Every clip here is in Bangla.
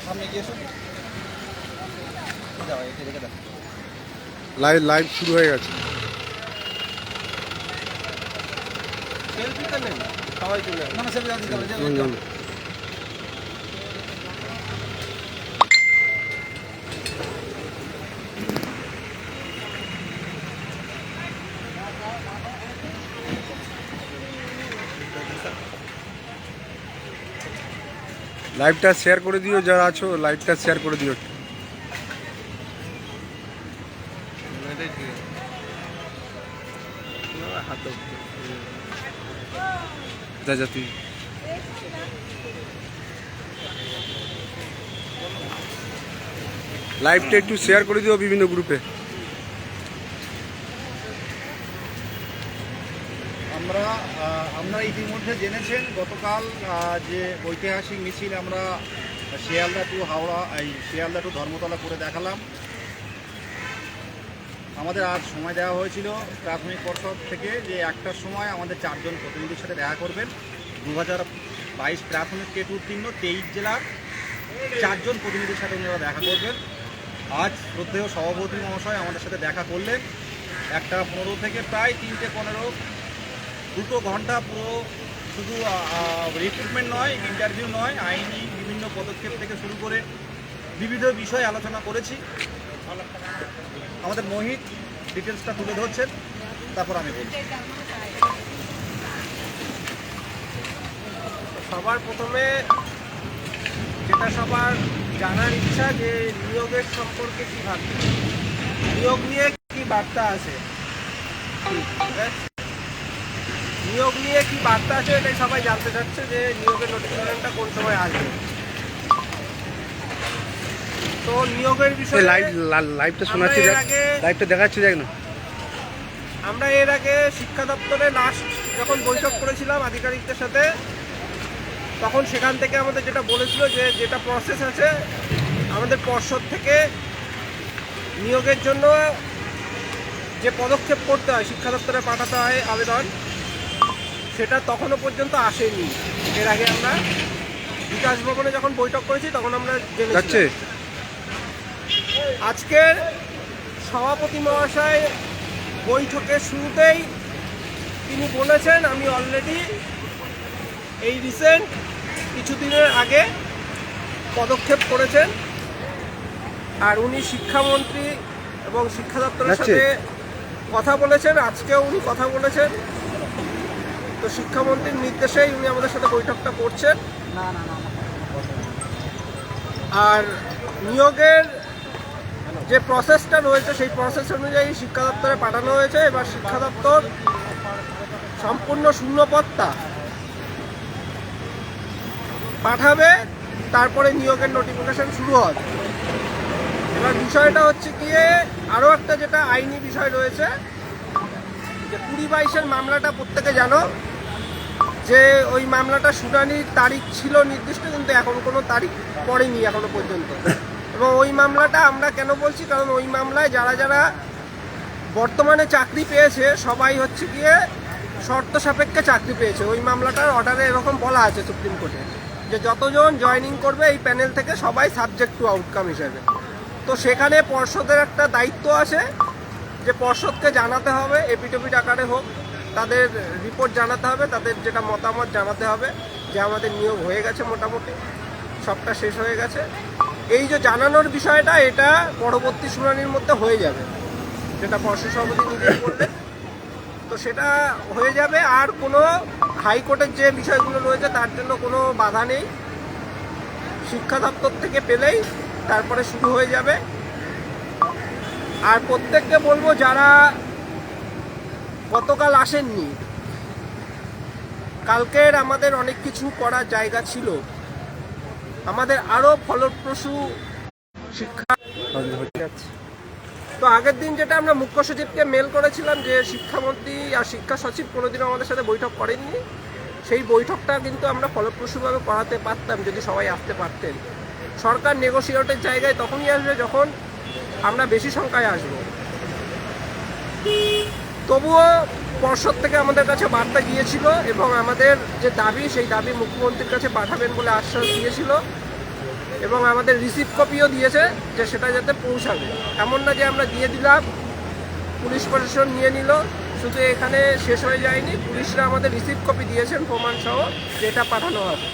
সামনে গিয়ে লাইভ লাইভ শুরু হয়ে গেছে। সবাই চলে না না সেলফি দিতে হবে হুম, হুম। লাইভটা শেয়ার করে দিও যারা আছো লাইভটা শেয়ার করে দিও। যা যা তুই লাইভটা একটু শেয়ার করে দিও বিভিন্ন গ্রুপে আমরা আমরা ইতিমধ্যে জেনেছেন গতকাল যে ঐতিহাসিক মিছিল আমরা শিয়ালদা টু হাওড়া, এই শিয়ালদা টু ধর্মতলা করে দেখালাম। আমাদের আজ সময় দেওয়া হয়েছিল প্রাথমিক পর্ষদ থেকে যে একটার সময় আমাদের চারজন প্রতিনিধির সাথে দেখা করবেন। দু হাজার বাইশ প্রাথমিক টেট উত্তীর্ণ, তেইশ জেলার চারজন প্রতিনিধির সাথে ওনারা দেখা করবেন। আজ শ্রদ্ধেয় সভাপতি মহাশয় আমাদের সাথে দেখা করলেন। একটা পনেরো থেকে প্রায় তিনটে পনেরো দুটো ঘণ্টা পুরো শুধু রিক্রুটমেন্ট নয় ইন্টারভিউ নয় আইনি বিভিন্ন পদক্ষেপ থেকে শুরু করে বিবিধ বিষয়ে আলোচনা করেছি। আমাদের মোহিত ডিটেলসটা তুলে ধরছেন তারপর আমি বলছি। সবার প্রথমে যেটা সবার জানার ইচ্ছা যে নিয়োগের সম্পর্কে কি ভাবছে নিয়োগ নিয়ে কি বার্তা আছে? ঠিক আছে? নিয়োগ নিয়ে কি বার্তা আছে এটাই সবাই জানতে চাচ্ছে যে নিয়োগের নোটিফিকেশনটা কোন সময় আসবে। তো নিয়োগের বিষয়ে লাইভ লাইভটা শোনাচ্ছি লাইভটা দেখাচ্ছি দেখ না। আমরা এর আগে শিক্ষা দপ্তরে লাস্ট যখন বৈঠক করেছিলাম আধিকারিকদের সাথে তখন সেখান থেকে আমাদের যেটা বলেছিল যে যেটা প্রসেস আছে আমাদের পর্ষদ থেকে নিয়োগের জন্য যে পদক্ষেপ করতে হয় শিক্ষা দপ্তরে পাঠাতে হয় আবেদন সেটা তখনও পর্যন্ত আসেনি। এর আগে আমরা বিকাশ ভবনে যখন বৈঠক করেছি তখন আমরা যাচ্ছে? জেনেছি আজকের সভাপতি মহাশয় বৈঠকের শুরুতেই তিনি বলেছেন আমি অলরেডি এই রিসেন্ট কিছুদিনের আগে পদক্ষেপ করেছেন। আর উনি শিক্ষামন্ত্রী এবং শিক্ষা দপ্তরের। সাথে কথা বলেছেন আজকেও উনি কথা বলেছেন। তো শিক্ষামন্ত্রীর নির্দেশেই উনি আমাদের সাথে বৈঠকটা করছেন। আর নিয়োগের যে প্রসেসটা রয়েছে সেই প্রসেস অনুযায়ী শিক্ষা দপ্তরে পাঠানো হয়েছে। এবার শিক্ষা দপ্তর সম্পূর্ণ শূন্যপত্তা পাঠাবে তারপরে নিয়োগের নোটিফিকেশন শুরু হবে। এবার বিষয়টা হচ্ছে গিয়ে আরও একটা যেটা আইনি বিষয় রয়েছে যে কুড়ি বাইশের মামলাটা প্রত্যেকে জানো যে ওই মামলাটা শুনানির তারিখ ছিল নির্দিষ্ট, কিন্তু এখন কোনো তারিখ পড়েনি এখনও পর্যন্ত। এবং ওই মামলাটা আমরা কেন বলছি? কারণ ওই মামলায় যারা যারা বর্তমানে চাকরি পেয়েছে, সবাই হচ্ছে গিয়ে শর্ত সাপেক্ষে চাকরি পেয়েছে। ওই মামলাটার অর্ডারে এরকম বলা আছে সুপ্রিম কোর্টে যে যতজন জয়েনিং করবে এই প্যানেল থেকে সবাই সাবজেক্ট টু আউটকাম হিসেবে। তো সেখানে পর্ষদের একটা দায়িত্ব আছে, যে পর্ষদকে জানাতে হবে এপিটপিট আকারে হোক তাদের রিপোর্ট জানাতে হবে, তাদের যেটা মতামত জানাতে হবে, যে আমাদের নিয়োগ হয়ে গেছে মোটামুটি, সবটা শেষ হয়ে গেছে। এই যে জানানোর বিষয়টা, এটা পরবর্তী শুনানির মধ্যে হয়ে যাবে, যেটা পর্ষদ সভাপতি নিজেই করবেন তো সেটা হয়ে যাবে, আর কোনো হাইকোর্টের যে বিষয়গুলো রয়েছে, তার জন্য কোনো বাধা নেই। শিক্ষা দপ্তর থেকে পেলেই তারপরে শুরু হয়ে যাবে। আর প্রত্যেককে বলব, যারা গতকাল আসেননি। কালকের আমাদের অনেক কিছু করার জায়গা ছিল। আমাদের আরও ফলপ্রসূ শিক্ষা তো আগের দিন যেটা আমরা মুখ্য সচিবকে মেল করেছিলাম যে শিক্ষামন্ত্রী আর শিক্ষা সচিব কোনোদিনও আমাদের সাথে বৈঠক করেননি। সেই বৈঠকটা কিন্তু আমরা ফলপ্রসূভাবে করাতে পারতাম যদি সবাই আসতে পারতেন। সরকার নেগোসিয়েটের জায়গায় তখনই আসবে যখন আমরা বেশি সংখ্যায় আসব। তবুও পর্ষদ থেকে আমাদের কাছে বার্তা গিয়েছিল এবং আমাদের যে দাবি, সেই দাবি মুখ্যমন্ত্রীর কাছে পাঠাবেন বলে আশ্বাস দিয়েছিল এবং আমাদের রিসিভ কপিও দিয়েছে যে সেটা যাতে পৌঁছাবে। এমন না যে আমরা দিয়ে দিলাম, পুলিশ প্রশাসন নিয়ে নিল, শুধু এখানে শেষ হয়ে যায়নি, পুলিশরা আমাদের রিসিভ কপি দিয়েছেন প্রমাণ সহ যে এটা পাঠানো হবে।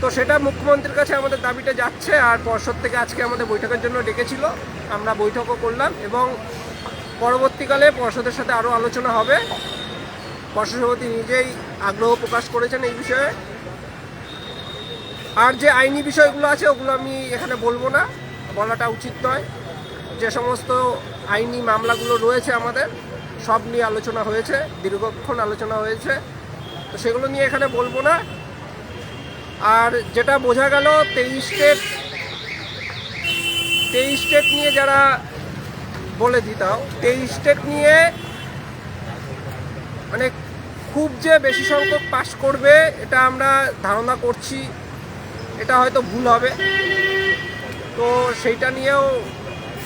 তো সেটা মুখ্যমন্ত্রীর কাছে আমাদের দাবিটা যাচ্ছে আর পর্ষদ থেকে আজকে আমাদের বৈঠকের জন্য ডেকেছিল। আমরা বৈঠকও করলাম এবং পরবর্তীকালে পর্ষদের সাথে আরও আলোচনা হবে। পর্ষদ সভাপতি নিজেই আগ্রহ প্রকাশ করেছেন এই বিষয়ে। আর যে আইনি বিষয়গুলো আছে, ওগুলো আমি এখানে বলব না। বলাটা উচিত নয়। যে সমস্ত আইনি মামলাগুলো রয়েছে আমাদের, সব নিয়ে আলোচনা হয়েছে, দীর্ঘক্ষণ আলোচনা হয়েছে। তো সেগুলো নিয়ে এখানে বলব না। আর যেটা বোঝা গেল, তেইশ স্টেট তেইশ স্টেট নিয়ে যারা বলে দিতাও তেইশ স্টেট নিয়ে মানে খুব যে বেশি সংখ্যক পাশ করবে, এটা আমরা ধারণা করছি, এটা হয়তো ভুল হবে। তো সেইটা নিয়েও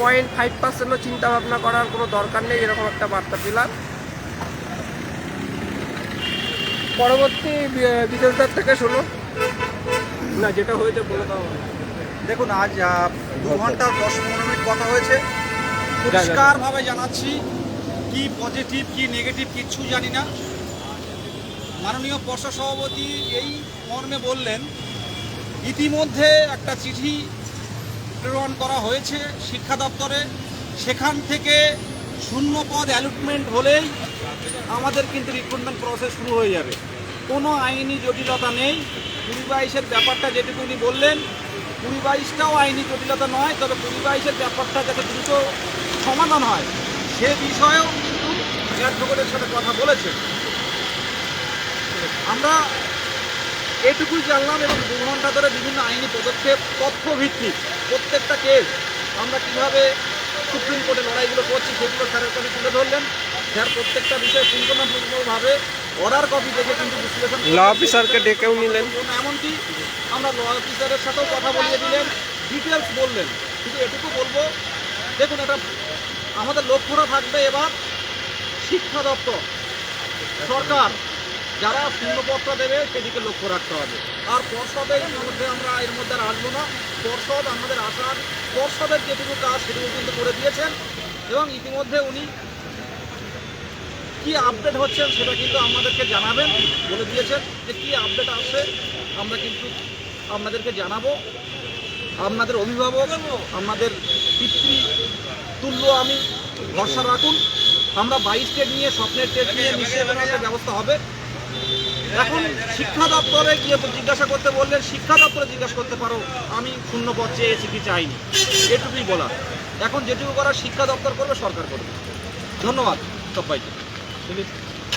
পয়েন্ট ফাইভ পার্সেন্টও চিন্তা ভাবনা করার কোনো দরকার নেই, এরকম একটা বার্তা পেলাম পরবর্তী বিদেশদার থেকে শোনো না, যেটা হয়েছে বলে দাও। দেখুন, আজ দু ঘণ্টা দশ পনেরো মিনিট কথা হয়েছে। পরিষ্কারভাবে জানাচ্ছি, কি পজিটিভ কি নেগেটিভ কিচ্ছু জানি না। মাননীয় পর্ষদ সভাপতি এই মর্মে বললেন, ইতিমধ্যে একটা চিঠি প্রেরণ করা হয়েছে শিক্ষা দপ্তরে। সেখান থেকে শূন্য পদ অ্যালটমেন্ট হলেই আমাদের কিন্তু রিক্রুটমেন্ট প্রসেস শুরু হয়ে যাবে। কোনো আইনি জটিলতা নেই। কুড়ি বাইশের ব্যাপারটা যেটুকু উনি বললেন, কুড়ি বাইশটাও আইনি জটিলতা নয়, তবে কুড়ি বাইশের ব্যাপারটা যাতে দ্রুত সমাধান হয়। সে বিষয়েও কিন্তু অ্যাডভোকেটের সাথে কথা বলেছেন আমরা এটুকুই জানলাম এবং দু ঘণ্টা ধরে বিভিন্ন আইনি পদক্ষেপ তথ্য ভিত্তিক প্রত্যেকটা কেস আমরা কীভাবে সুপ্রিম কোর্টে লড়াইগুলো করছি সেগুলো স্যারের কাছে তুলে ধরলেন। স্যার প্রত্যেকটা বিষয়ে পুঙ্খানুপুঙ্খভাবে অর্ডার কপি দেখে কিন্তু বিশ্লেষণ ল অফিসারকে ডেকেও নিলেন। এমনকি আমরা ল অফিসারের সাথেও কথা বলিয়ে দিলেন ডিটেলস বললেন। কিন্তু এটুকু বলব দেখুন এটা আমাদের লক্ষ্যটা থাকবে এবার শিক্ষা দপ্তর। সরকার, যারা শূন্যপত্র দেবে সেদিকে লক্ষ্য রাখতে হবে। আর পর্ষদের মধ্যে আমরা এর মধ্যে আর আসব না। পর্ষদ আমাদের আসার, পর্ষদের যেটুকু কাজ সেটুকু কিন্তু করে দিয়েছেন এবং ইতিমধ্যে উনি কি আপডেট হচ্ছেন সেটা কিন্তু আমাদেরকে জানাবেন, বলে দিয়েছেন যে কী আপডেট আসছে, আমরা কিন্তু আপনাদেরকে জানাব। আপনাদের অভিভাবক, আমাদের পিতৃ তুল্য আমি, ভরসা রাখুন। আমরা বাইশ টেট নিয়ে, স্বপ্নের টেট নিয়ে কোনো একটা ব্যবস্থা হবে। এখন শিক্ষা দপ্তরে গিয়ে জিজ্ঞাসা করতে বললেন, শিক্ষা দপ্তরে জিজ্ঞাসা করতে পারো, আমি শূন্য পদ চেয়েছি কি চাইনি। এটুকুই বলা এখন যেটুকু করার শিক্ষা দপ্তর করবে, সরকার করবে। ধন্যবাদ সবাইকে।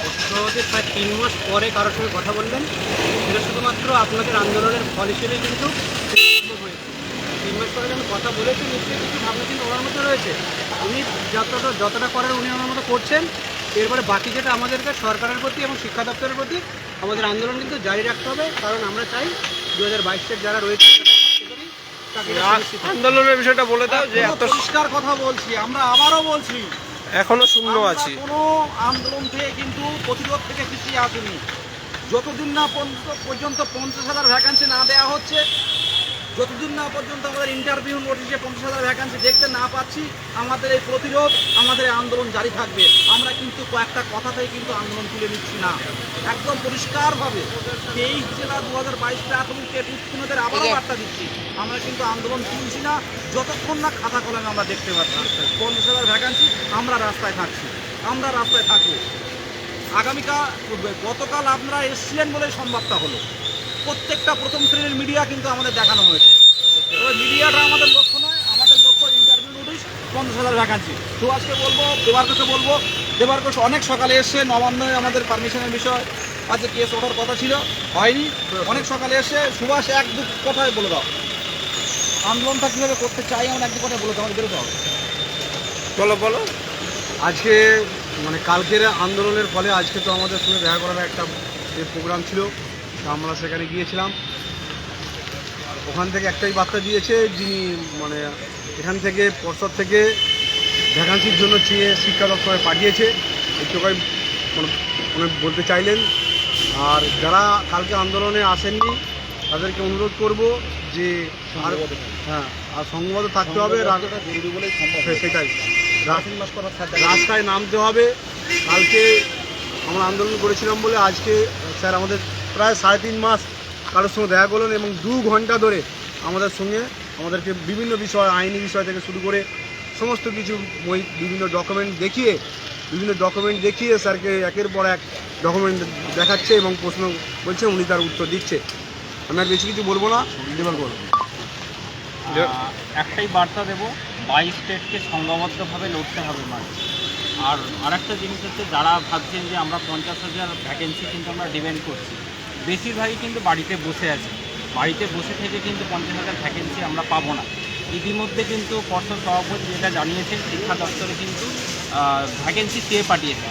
পশ্চিমবঙ্গতে প্রায় তিন মাস পরে কারোর সঙ্গে কথা বললেন? শুধুমাত্র আপনাদের আন্দোলনের ফল হিসেবে কিন্তু পরে যখন কথা বলেছে নিশ্চয়ই কিছু ভাবনা চিন্তা ওনার মধ্যে রয়েছে। উনি যতটা যতটা করার উনি ওনার মতো করছেন এরপরে বাকি যেটা আমাদেরকে সরকারের প্রতি এবং শিক্ষা দপ্তরের প্রতি আমাদের আন্দোলন কিন্তু জারি রাখতে হবে কারণ আমরা চাই দু হাজার বাইশের যারা রয়েছে। আন্দোলনের বিষয়টা বলে দাও যে এত পরিষ্কার কথা বলছি আমরা আবারও বলছি। এখনও শূন্য আছি। কোনো আন্দোলন থেকে কিন্তু প্রতিরোধ থেকে পিছিয়ে আসেনি। যতদিন না পর্যন্ত পঞ্চাশ হাজার ভ্যাকান্সি না দেওয়া হচ্ছে যতদিন না পর্যন্ত আমাদের ইন্টারভিউ নোটিশে পঞ্চাশ হাজার ভ্যাকান্সি দেখতে না পাচ্ছি আমাদের এই প্রতিরোধ আমাদের এই আন্দোলন জারি থাকবে। আমরা কিন্তু কয়েকটা কথাতেই কিন্তু আন্দোলন তুলে নিচ্ছি না। একদম পরিষ্কারভাবে তেইশ জেলা দু হাজার বাইশ প্রাথমিক উত্তীর্ণদের আবারও বার্তা দিচ্ছি। আমরা কিন্তু আন্দোলন তুলছি না যতক্ষণ না খাতা কলমে আমরা দেখতে পাচ্ছি। পঞ্চাশ হাজার ভ্যাকান্সি আমরা রাস্তায় থাকছি। আমরা রাস্তায় থাকব। আগামীকাল গতকাল আপনারা এসছিলেন বলে সম্ভবটা হলো। প্রত্যেকটা প্রথম শ্রেণির মিডিয়া কিন্তু আমাদের দেখানো হয়েছে। তবে মিডিয়াটা আমাদের লক্ষ্য নয় আমাদের লক্ষ্য ইন্টারভিউ নোটিশ পঞ্চাশ হাজার ভ্যাকান্সি তো আজকে বলব দেবারকোষে বলব। দেবারকোষ অনেক সকালে এসছে নবান্নে আমাদের পারমিশনের বিষয় আজকে কেস ওঠার কথা ছিল হয়নি। অনেক সকালে এসে সুভাষ এক দু কথায় বলে দাও। আন্দোলনটা কীভাবে করতে চাই আমরা এক দু কথায় বলে দাও আমাদের বেরোতে হবে। বলো বলো। আজকে মানে কালকের আন্দোলনের ফলে আজকে তো আমাদের সঙ্গে দেখা করার একটা যে প্রোগ্রাম ছিল। আমরা সেখানে গিয়েছিলাম। ওখান থেকে একটাই বার্তা দিয়েছে যিনি মানে এখান থেকে পর্ষদ থেকে ভ্যাকান্সির জন্য চেয়ে শিক্ষা দপ্তরে পাঠিয়েছে। এইটুকাই মানে বলতে চাইলেন। আর যারা কালকে আন্দোলনে আসেননি তাদেরকে অনুরোধ করব যে আর হ্যাঁ আর সংঘবদ্ধ থাকতে হবে। সেটাই। রাস্তায় নামতে হবে। কালকে আমরা আন্দোলন করেছিলাম বলে আজকে স্যার আমাদের প্রায় সাড়ে তিন মাস কারোর সঙ্গে দেখা করলেন এবং দু ঘণ্টা ধরে আমাদের সঙ্গে আমাদেরকে বিভিন্ন বিষয় আইনি বিষয় থেকে শুরু করে সমস্ত কিছু বই বিভিন্ন ডকুমেন্ট দেখিয়ে বিভিন্ন ডকুমেন্ট দেখিয়ে স্যারকে একের পর এক ডকুমেন্ট দেখাচ্ছে এবং প্রশ্ন বলছে উনি তার উত্তর দিচ্ছে। আমি আর বেশি কিছু বলব না। ডেলিভার করব একটাই বার্তা দেব বাইশ স্টেটকে সংঘবদ্ধভাবে লড়তে হবে মাঝে আর আরেকটা জিনিস হচ্ছে যারা ভাবছেন যে আমরা পঞ্চাশ হাজার ভ্যাকেন্সি কিন্তু আমরা ডিমান্ড করছি বেশিরভাগই কিন্তু বাড়িতে বসে আছে। বাড়িতে বসে থেকে কিন্তু পঞ্চাশ হাজার ভ্যাকেন্সি আমরা পাবো না। ইতিমধ্যে কিন্তু পর্ষদ সভাপতি যেটা জানিয়েছেন, শিক্ষা দপ্তরে কিন্তু ভ্যাকেন্সি চেয়ে পাঠিয়েছে।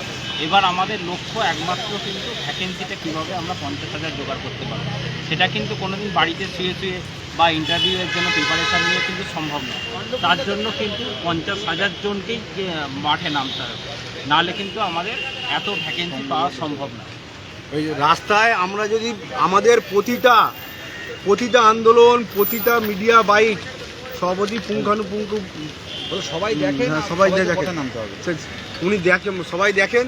এবার আমাদের লক্ষ্য একমাত্র কিন্তু ভ্যাকেন্সিটা কীভাবে আমরা পঞ্চাশ হাজার জোগাড় করতে পারব? সেটা কিন্তু কোনোদিন বাড়িতে শুয়ে শুয়ে বা ইন্টারভিউয়ের জন্য প্রিপারেশান নিয়ে কিন্তু সম্ভব নয়। তার জন্য কিন্তু পঞ্চাশ হাজার জনকেই মাঠে নামতে হবে। নাহলে কিন্তু আমাদের এত ভ্যাকেন্সি পাওয়া সম্ভব না। ওই যে রাস্তায় আমরা যদি আমাদের প্রতিটা প্রতিটা আন্দোলন প্রতিটা মিডিয়া বাইট সভাপতি পুঙ্খানুপুঙ্খ সবাই দেখেন হ্যাঁ, সবাই দেখেন। নামতে হবে? সে- উনি দেখেন সবাই দেখেন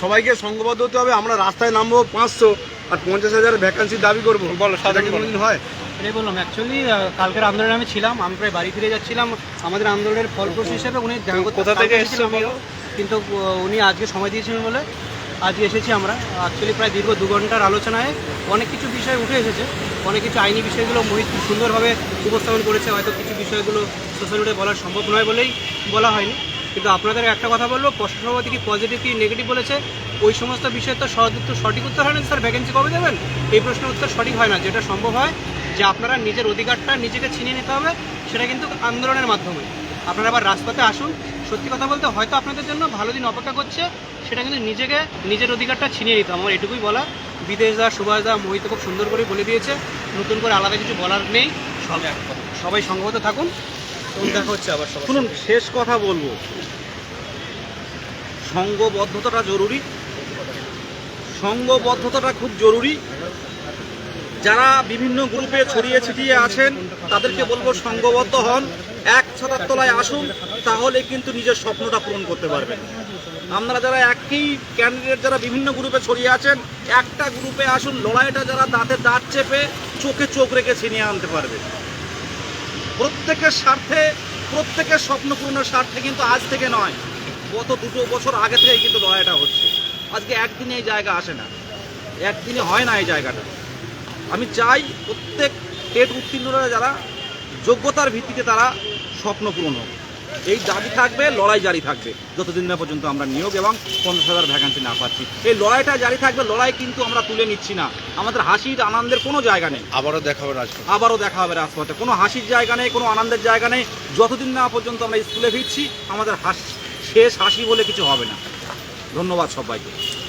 সবাইকে সংঘবদ্ধ হতে হবে আমরা রাস্তায় নামবো পাঁচশো আর পঞ্চাশ হাজার ভ্যাকান্সি দাবি করব। বলো, সেটা সাধারণ কি। কোনোদিন হয়? এটাই বললাম অ্যাকচুয়ালি কালকের আন্দোলনে আমি ছিলাম আমি প্রায় বাড়ি ফিরে যাচ্ছিলাম আমাদের আন্দোলনের ফলপ্রসূ হিসেবে উনি দেখা করতে কোথা থেকে এসেছিলাম কিন্তু উনি আজকে সময় দিয়েছিলেন বলে আজকে এসেছি আমরা। অ্যাকচুয়ালি প্রায় দীর্ঘ দু ঘণ্টার আলোচনায় অনেক কিছু বিষয় উঠে এসেছে। অনেক কিছু আইনি বিষয়গুলো মোহিত সুন্দরভাবে উপস্থাপন করেছে। হয়তো কিছু বিষয়গুলো সোশ্যাল মিডিয়ায় বলা সম্ভব নয় বলেই বলা হয়নি। কিন্তু আপনাদের একটা কথা বলল সভাপতি কি পজিটিভ কি নেগেটিভ বলেছে, ওই সমস্ত বিষয়ে তো উত্তর, সঠিক উত্তর হয় না স্যার? ভ্যাকেন্সি কবে দেবেন? এই প্রশ্নের উত্তর সঠিক হয় না। যেটা সম্ভব হয় যে আপনারা নিজের অধিকারটা নিজেকে ছিনিয়ে নিতে হবে, সেটা কিন্তু আন্দোলনের মাধ্যমে। আপনারা আবার রাজপথে আসুন। সত্যি কথা বলতে হয়তো আপনাদের জন্য ভালো দিন অপেক্ষা করছে সেটা কিন্তু নিজেকে নিজের অধিকারটা ছিনিয়ে নিতে আমার এটুকুই বলা বিদেশ দা সুভাষ দা মোহিত খুব সুন্দর করে বলে দিয়েছে। নতুন করে আলাদা কিছু বলার নেই। সব সবাই সংগত থাকুন। দেখা হচ্ছে আবার শুনুন শেষ কথা বলব। সংঘবদ্ধতাটা জরুরি। সংঘবদ্ধতাটা খুব জরুরি। যারা বিভিন্ন গ্রুপে ছড়িয়ে ছিটিয়ে আছেন তাদেরকে বলব সংঘবদ্ধ হন। এক ছাতার তলায় আসুন, তাহলে কিন্তু নিজের স্বপ্নটা পূরণ করতে পারবেন। আপনারা যারা একই ক্যান্ডিডেট যারা বিভিন্ন গ্রুপে ছড়িয়ে আছেন, একটা গ্রুপে আসুন, লড়াইটা যারা দাঁতে দাঁত চেপে চোখে চোখ রেখে ছিনিয়ে আনতে পারবে। প্রত্যেকের স্বার্থে, প্রত্যেকের স্বপ্ন পূরণের স্বার্থে কিন্তু আজ থেকে নয়, গত দুটো বছর আগে থেকে কিন্তু লড়াইটা হচ্ছে। আজকে একদিনে এই জায়গা আসে না, একদিনে হয় না এই জায়গাটা। আমি চাই প্রত্যেক টেট উত্তীর্ণরা যারা যোগ্যতার ভিত্তিতে তারা স্বপ্ন পূরণ হোক এই দাবি থাকবে লড়াই জারি থাকবে। যতদিন না পর্যন্ত আমরা নিয়োগ এবং পঞ্চাশ হাজার ভ্যাকান্সি না পাচ্ছি। এই লড়াইটা জারি থাকবে লড়াই কিন্তু আমরা তুলে নিচ্ছি না। আমাদের হাসির আনন্দের কোনো জায়গা নেই। আবারও দেখা হবে রাজপথ। আবারও দেখা হবে রাজপথে। কোনো হাসির জায়গা নেই কোনো আনন্দের জায়গা নেই। যতদিন না পর্যন্ত আমরা স্কুলে ফিরছি আমাদের হাস শেষ হাসি বলে কিছু হবে না। ধন্যবাদ সবাইকে।